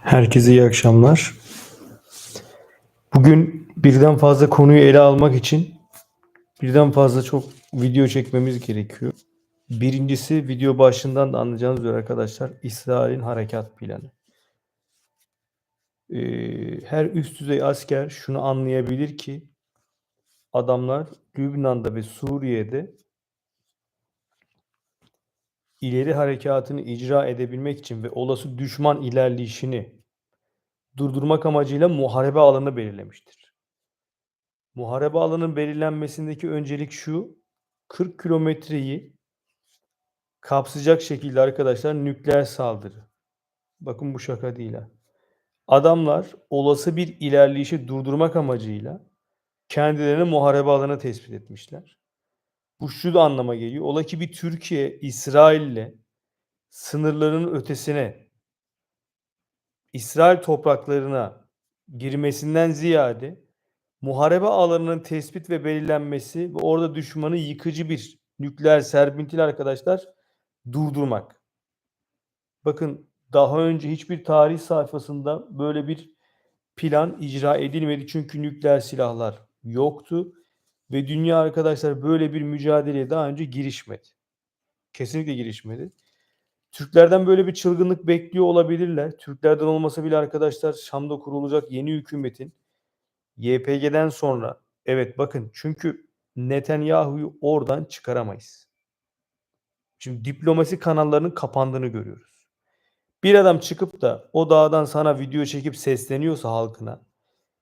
Herkese iyi akşamlar. Bugün birden fazla konuyu ele almak için birden fazla çok video çekmemiz gerekiyor. Birincisi video başından da anlayacağınız üzere arkadaşlar İsrail'in harekat planı. Ee, her üst düzey asker şunu anlayabilir ki adamlar Lübnan'da ve Suriye'de ileri harekatını icra edebilmek için ve olası düşman ilerleyişini durdurmak amacıyla muharebe alanı belirlemiştir. Muharebe alanının belirlenmesindeki öncelik şu, 40 kilometreyi kapsayacak şekilde arkadaşlar nükleer saldırı. Bakın bu şaka değil ha. Adamlar olası bir ilerleyişi durdurmak amacıyla kendilerine muharebe alanı tespit etmişler. Bu şu da anlama geliyor. Ola ki bir Türkiye İsrail'le sınırlarının ötesine İsrail topraklarına girmesinden ziyade muharebe alanının tespit ve belirlenmesi ve orada düşmanı yıkıcı bir nükleer serpintil arkadaşlar durdurmak. Bakın daha önce hiçbir tarih sayfasında böyle bir plan icra edilmedi çünkü nükleer silahlar yoktu ve dünya arkadaşlar böyle bir mücadeleye daha önce girişmedi. Kesinlikle girişmedi. Türklerden böyle bir çılgınlık bekliyor olabilirler. Türklerden olmasa bile arkadaşlar Şam'da kurulacak yeni hükümetin YPG'den sonra evet bakın çünkü Netanyahu'yu oradan çıkaramayız. Şimdi diplomasi kanallarının kapandığını görüyoruz. Bir adam çıkıp da o dağdan sana video çekip sesleniyorsa halkına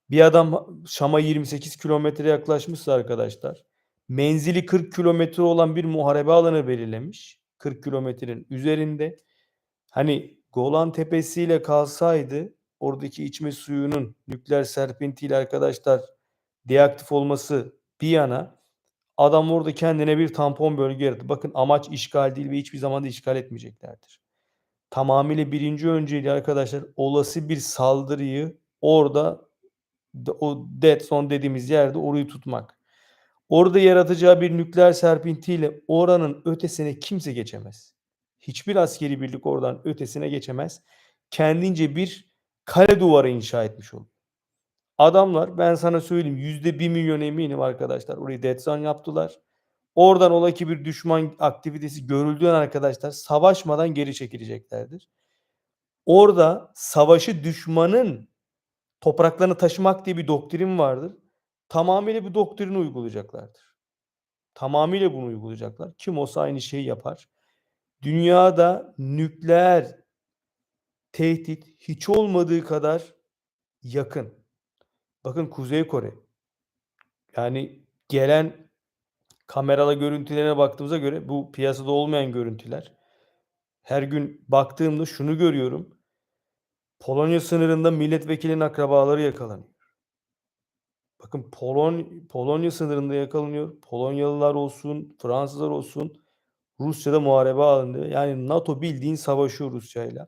bir adam Şam'a 28 kilometre yaklaşmışsa arkadaşlar menzili 40 kilometre olan bir muharebe alanı belirlemiş. 40 kilometrenin üzerinde. Hani Golan Tepesi kalsaydı oradaki içme suyunun nükleer serpintiyle arkadaşlar deaktif olması bir yana adam orada kendine bir tampon bölge yarattı. Bakın amaç işgal değil ve hiçbir zaman da işgal etmeyeceklerdir. Tamamıyla birinci önceliği arkadaşlar olası bir saldırıyı orada o dead zone dediğimiz yerde orayı tutmak. Orada yaratacağı bir nükleer serpintiyle oranın ötesine kimse geçemez. Hiçbir askeri birlik oradan ötesine geçemez. Kendince bir kale duvarı inşa etmiş olur. Adamlar ben sana söyleyeyim yüzde bir milyon eminim arkadaşlar orayı dead zone yaptılar. Oradan ola ki bir düşman aktivitesi görüldüğün arkadaşlar savaşmadan geri çekileceklerdir. Orada savaşı düşmanın topraklarını taşımak diye bir doktrin vardır. Tamamıyla bu doktrini uygulayacaklardır. Tamamıyla bunu uygulayacaklar. Kim olsa aynı şeyi yapar. Dünyada nükleer tehdit hiç olmadığı kadar yakın. Bakın Kuzey Kore. Yani gelen kameralı görüntülerine baktığımıza göre bu piyasada olmayan görüntüler. Her gün baktığımda şunu görüyorum. Polonya sınırında milletvekilinin akrabaları yakalanıyor. Bakın Polon Polonya sınırında yakalanıyor. Polonyalılar olsun, Fransızlar olsun Rusya'da muharebe halinde. Yani NATO bildiğin savaşıyor Rusya'yla.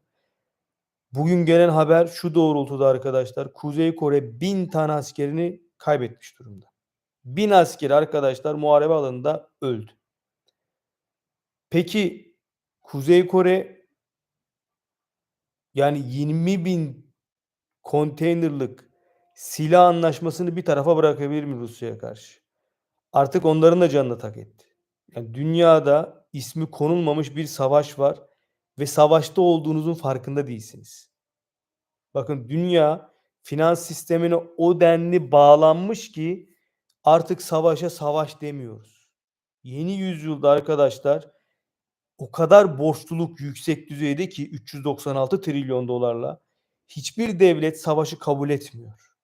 Bugün gelen haber şu doğrultuda arkadaşlar. Kuzey Kore bin tane askerini kaybetmiş durumda. Bin asker arkadaşlar muharebe alanında öldü. Peki Kuzey Kore yani 20 bin konteynerlık silah anlaşmasını bir tarafa bırakabilir mi Rusya'ya karşı? Artık onların da canını tak etti. Yani dünyada ismi konulmamış bir savaş var ve savaşta olduğunuzun farkında değilsiniz. Bakın dünya finans sistemine o denli bağlanmış ki artık savaşa savaş demiyoruz. Yeni yüzyılda arkadaşlar o kadar borçluluk yüksek düzeyde ki 396 trilyon dolarla hiçbir devlet savaşı kabul etmiyor.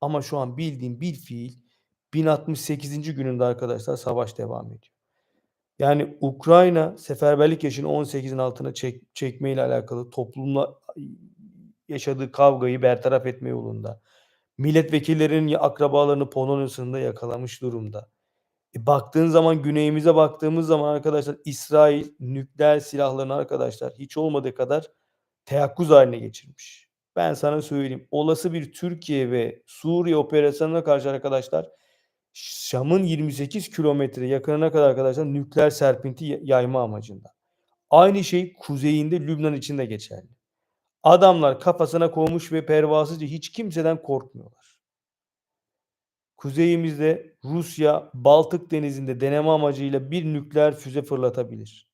Ama şu an bildiğim bir fiil 1068. gününde arkadaşlar savaş devam ediyor. Yani Ukrayna seferberlik yaşını 18'in altına çek, çekme ile alakalı toplumla yaşadığı kavgayı bertaraf etme yolunda. Milletvekillerinin akrabalarını Polonya sınırında yakalamış durumda. E baktığın zaman güneyimize baktığımız zaman arkadaşlar İsrail nükleer silahlarını arkadaşlar hiç olmadığı kadar teyakkuz haline geçirmiş. Ben sana söyleyeyim. Olası bir Türkiye ve Suriye operasyonuna karşı arkadaşlar Şam'ın 28 kilometre yakınına kadar arkadaşlar nükleer serpinti yayma amacında. Aynı şey kuzeyinde Lübnan için de geçerli. Adamlar kafasına koymuş ve pervasızca hiç kimseden korkmuyorlar. Kuzeyimizde Rusya Baltık Denizi'nde deneme amacıyla bir nükleer füze fırlatabilir.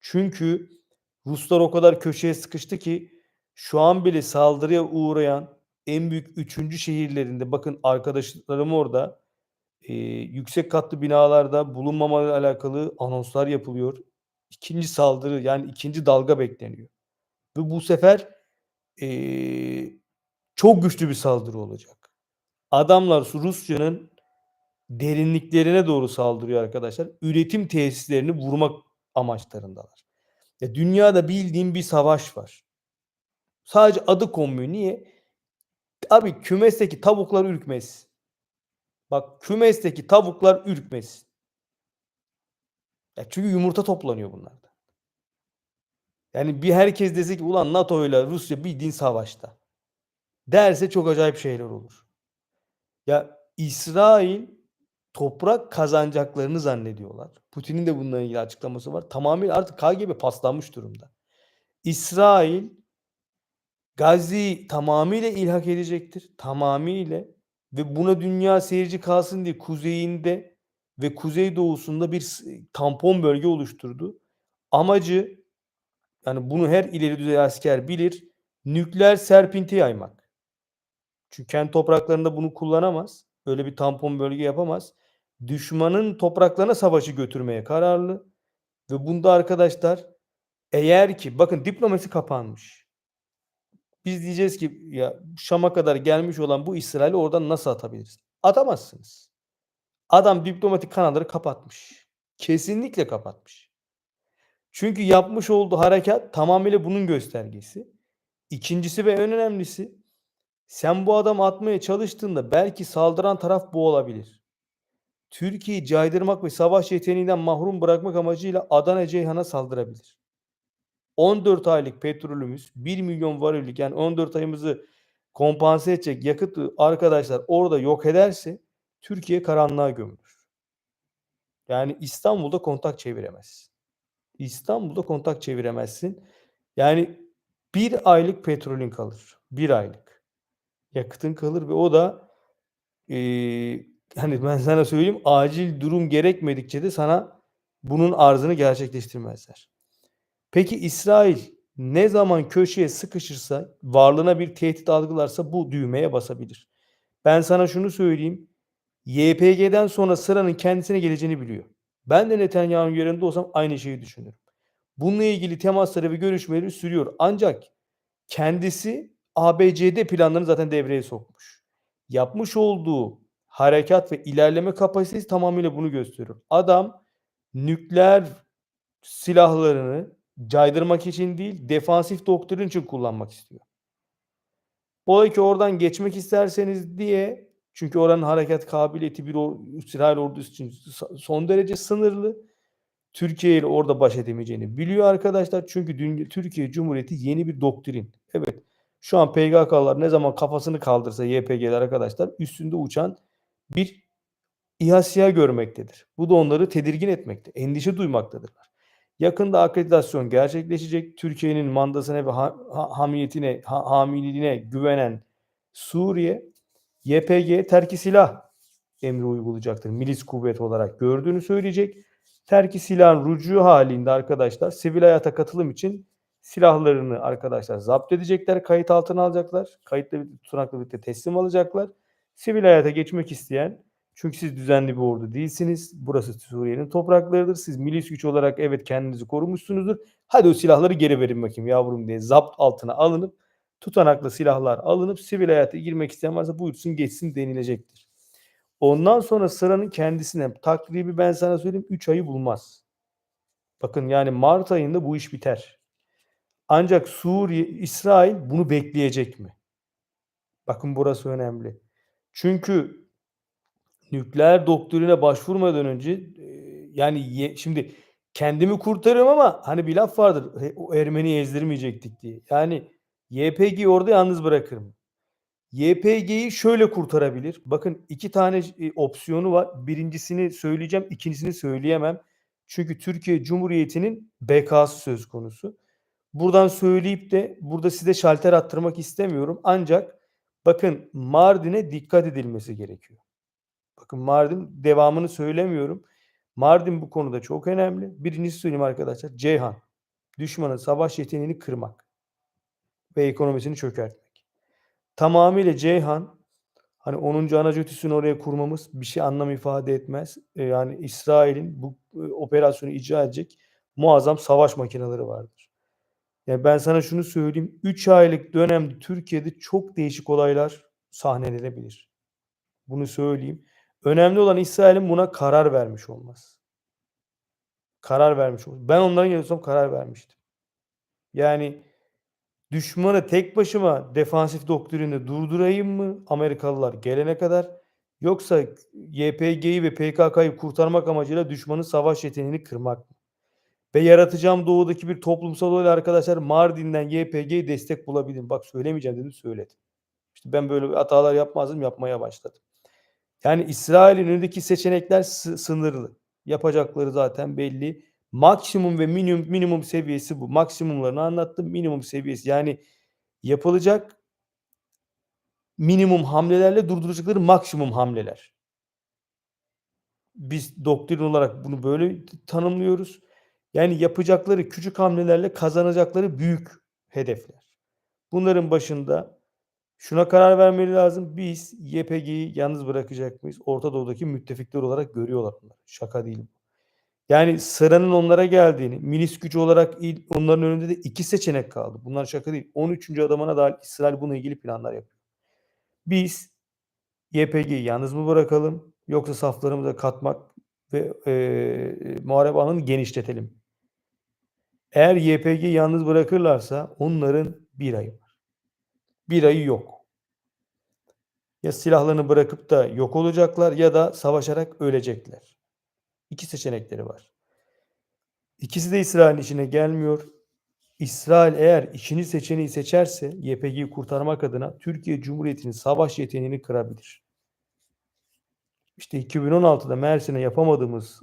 Çünkü Ruslar o kadar köşeye sıkıştı ki şu an bile saldırıya uğrayan en büyük üçüncü şehirlerinde bakın arkadaşlarım orada e, yüksek katlı binalarda bulunmamaları alakalı anonslar yapılıyor. İkinci saldırı yani ikinci dalga bekleniyor. Ve bu sefer e, çok güçlü bir saldırı olacak. Adamlar Rusya'nın derinliklerine doğru saldırıyor arkadaşlar. Üretim tesislerini vurmak amaçlarındalar. Ya dünyada bildiğim bir savaş var. Sadece adı konmuyor. Niye? Abi kümesteki tavuklar ürkmez. Bak kümesteki tavuklar ürkmez. Ya çünkü yumurta toplanıyor bunlarda. Yani bir herkes dese ki ulan NATO ile Rusya bildiğin savaşta. Derse çok acayip şeyler olur. Ya İsrail toprak kazanacaklarını zannediyorlar. Putin'in de bununla ilgili açıklaması var. Tamamen artık KGB paslanmış durumda. İsrail Gazze'yi tamamıyla ilhak edecektir. Tamamıyla ve buna dünya seyirci kalsın diye kuzeyinde ve kuzeydoğusunda bir tampon bölge oluşturdu. Amacı yani bunu her ileri düzey asker bilir. Nükleer serpinti yaymak. Çünkü kendi topraklarında bunu kullanamaz. Öyle bir tampon bölge yapamaz. Düşmanın topraklarına savaşı götürmeye kararlı. Ve bunda arkadaşlar eğer ki bakın diplomasi kapanmış. Biz diyeceğiz ki ya Şam'a kadar gelmiş olan bu İsrail'i oradan nasıl atabiliriz? Atamazsınız. Adam diplomatik kanalları kapatmış. Kesinlikle kapatmış. Çünkü yapmış olduğu harekat tamamıyla bunun göstergesi. İkincisi ve en önemlisi sen bu adamı atmaya çalıştığında belki saldıran taraf bu olabilir. Türkiye'yi caydırmak ve savaş yeteneğinden mahrum bırakmak amacıyla Adana Ceyhan'a saldırabilir. 14 aylık petrolümüz 1 milyon varillik yani 14 ayımızı kompanse edecek yakıtı arkadaşlar orada yok ederse Türkiye karanlığa gömülür. Yani İstanbul'da kontak çeviremezsin. İstanbul'da kontak çeviremezsin. Yani bir aylık petrolün kalır. Bir aylık. Yakıtın kalır ve o da e, hani ben sana söyleyeyim acil durum gerekmedikçe de sana bunun arzını gerçekleştirmezler. Peki İsrail ne zaman köşeye sıkışırsa, varlığına bir tehdit algılarsa bu düğmeye basabilir. Ben sana şunu söyleyeyim. YPG'den sonra sıranın kendisine geleceğini biliyor. Ben de Netanyahu'nun yerinde olsam aynı şeyi düşünürüm. Bununla ilgili temasları ve görüşmeleri sürüyor. Ancak kendisi ABCD planlarını zaten devreye sokmuş. Yapmış olduğu harekat ve ilerleme kapasitesi tamamıyla bunu gösteriyor. Adam nükleer silahlarını caydırmak için değil, defansif doktrin için kullanmak istiyor. Ola ki oradan geçmek isterseniz diye çünkü oranın hareket kabiliyeti bir İsrail ordusu için son derece sınırlı. Türkiye ile orada baş edemeyeceğini biliyor arkadaşlar. Çünkü dünya, Türkiye Cumhuriyeti yeni bir doktrin. Evet. Şu an PKK'lar ne zaman kafasını kaldırsa YPG'ler arkadaşlar üstünde uçan bir İHA görmektedir. Bu da onları tedirgin etmekte. Endişe duymaktadırlar. Yakında akreditasyon gerçekleşecek. Türkiye'nin mandasına ve ha, ha, hamiyetine, ha, güvenen Suriye YPG terki silah emri uygulayacaktır. Milis kuvvet olarak gördüğünü söyleyecek. Terki silahın rucu halinde arkadaşlar sivil hayata katılım için silahlarını arkadaşlar zapt edecekler. Kayıt altına alacaklar. Kayıtlı tutanakla birlikte teslim alacaklar. Sivil hayata geçmek isteyen çünkü siz düzenli bir ordu değilsiniz. Burası Suriye'nin topraklarıdır. Siz milis güç olarak evet kendinizi korumuşsunuzdur. Hadi o silahları geri verin bakayım yavrum diye zapt altına alınıp tutanaklı silahlar alınıp sivil hayata girmek isteyen varsa buyursun geçsin denilecektir. Ondan sonra sıranın kendisine takribi ben sana söyleyeyim 3 ayı bulmaz. Bakın yani Mart ayında bu iş biter. Ancak Suriye, İsrail bunu bekleyecek mi? Bakın burası önemli. Çünkü nükleer doktrine başvurmadan önce e, yani ye, şimdi kendimi kurtarıyorum ama hani bir laf vardır. O Ermeni ezdirmeyecektik diye. Yani YPG'yi orada yalnız bırakırım. YPG'yi şöyle kurtarabilir. Bakın iki tane e, opsiyonu var. Birincisini söyleyeceğim, ikincisini söyleyemem. Çünkü Türkiye Cumhuriyeti'nin bekası söz konusu. Buradan söyleyip de burada size şalter attırmak istemiyorum. Ancak bakın Mardin'e dikkat edilmesi gerekiyor. Bakın Mardin devamını söylemiyorum. Mardin bu konuda çok önemli. Birincisi söyleyeyim arkadaşlar. Ceyhan. Düşmanın savaş yeteneğini kırmak ve ekonomisini çökertmek. Tamamıyla Ceyhan hani 10. Anadolu Üssü'nü oraya kurmamız bir şey anlam ifade etmez. E, yani İsrail'in bu e, operasyonu icra edecek muazzam savaş makineleri vardır. Yani ben sana şunu söyleyeyim. 3 aylık dönemde Türkiye'de çok değişik olaylar sahnelenebilir. Bunu söyleyeyim. Önemli olan İsrail'in buna karar vermiş olması. Karar vermiş olması. Ben onların yerinde olsam karar vermiştim. Yani düşmanı tek başıma defansif doktrini durdurayım mı Amerikalılar gelene kadar yoksa YPG'yi ve PKK'yı kurtarmak amacıyla düşmanın savaş yeteneğini kırmak mı? Ve yaratacağım doğudaki bir toplumsal olay arkadaşlar Mardin'den YPG'ye destek bulabilirim. Bak söylemeyeceğim dedim söyledim. İşte ben böyle hatalar yapmazdım yapmaya başladım. Yani İsrail'in önündeki seçenekler sı- sınırlı. Yapacakları zaten belli. Maksimum ve minimum minimum seviyesi bu. Maksimumlarını anlattım. Minimum seviyesi yani yapılacak minimum hamlelerle durduracakları maksimum hamleler. Biz doktrin olarak bunu böyle tanımlıyoruz. Yani yapacakları küçük hamlelerle kazanacakları büyük hedefler. Bunların başında şuna karar vermeli lazım. Biz YPG'yi yalnız bırakacak mıyız? Orta Doğu'daki müttefikler olarak görüyorlar bunları. Şaka değil bu. Yani sıranın onlara geldiğini, milis gücü olarak onların önünde de iki seçenek kaldı. Bunlar şaka değil. 13. adamına dahil İsrail bununla ilgili planlar yapıyor. Biz YPG'yi yalnız mı bırakalım yoksa saflarımıza katmak ve e, muharebe alanını genişletelim. Eğer YPG'yi yalnız bırakırlarsa onların bir ayı var. Bir ayı yok. Ya silahlarını bırakıp da yok olacaklar ya da savaşarak ölecekler. İki seçenekleri var. İkisi de İsrail'in işine gelmiyor. İsrail eğer ikinci seçeneği seçerse YPG'yi kurtarmak adına Türkiye Cumhuriyeti'nin savaş yeteneğini kırabilir. İşte 2016'da Mersin'e yapamadığımız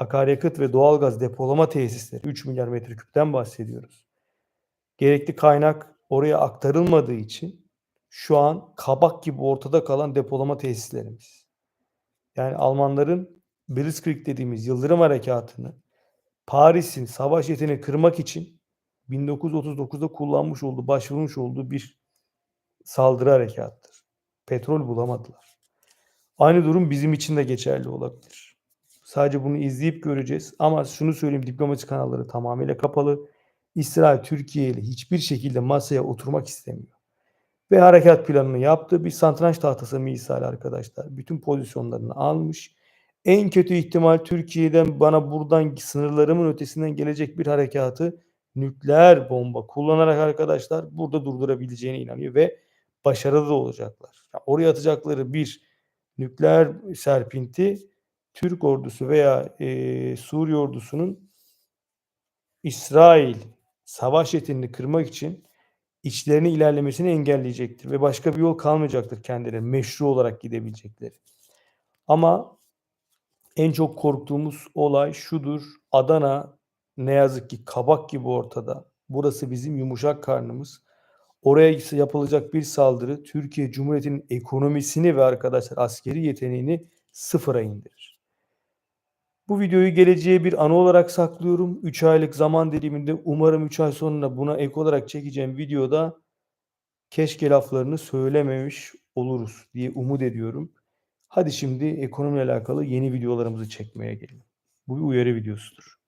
akaryakıt ve doğalgaz depolama tesisleri 3 milyar metreküpten bahsediyoruz. Gerekli kaynak oraya aktarılmadığı için şu an kabak gibi ortada kalan depolama tesislerimiz. Yani Almanların Blitzkrieg dediğimiz Yıldırım Harekatı'nı Paris'in savaş yeteneğini kırmak için 1939'da kullanmış olduğu, başvurmuş olduğu bir saldırı harekatıdır. Petrol bulamadılar. Aynı durum bizim için de geçerli olabilir. Sadece bunu izleyip göreceğiz. Ama şunu söyleyeyim diplomasi kanalları tamamıyla kapalı. İsrail Türkiye ile hiçbir şekilde masaya oturmak istemiyor. Ve harekat planını yaptı. Bir santranç tahtası misal arkadaşlar. Bütün pozisyonlarını almış. En kötü ihtimal Türkiye'den bana buradan sınırlarımın ötesinden gelecek bir harekatı nükleer bomba kullanarak arkadaşlar burada durdurabileceğine inanıyor ve başarılı olacaklar. Yani oraya atacakları bir nükleer serpinti Türk ordusu veya e, Suriye ordusunun İsrail savaş yeteneğini kırmak için içlerine ilerlemesini engelleyecektir ve başka bir yol kalmayacaktır kendileri meşru olarak gidebilecekleri. Ama en çok korktuğumuz olay şudur. Adana ne yazık ki kabak gibi ortada. Burası bizim yumuşak karnımız. Oraya yapılacak bir saldırı Türkiye Cumhuriyeti'nin ekonomisini ve arkadaşlar askeri yeteneğini sıfıra indirir. Bu videoyu geleceğe bir anı olarak saklıyorum. 3 aylık zaman diliminde umarım 3 ay sonra buna ek olarak çekeceğim videoda keşke laflarını söylememiş oluruz diye umut ediyorum. Hadi şimdi ekonomiyle alakalı yeni videolarımızı çekmeye gelelim. Bu bir uyarı videosudur.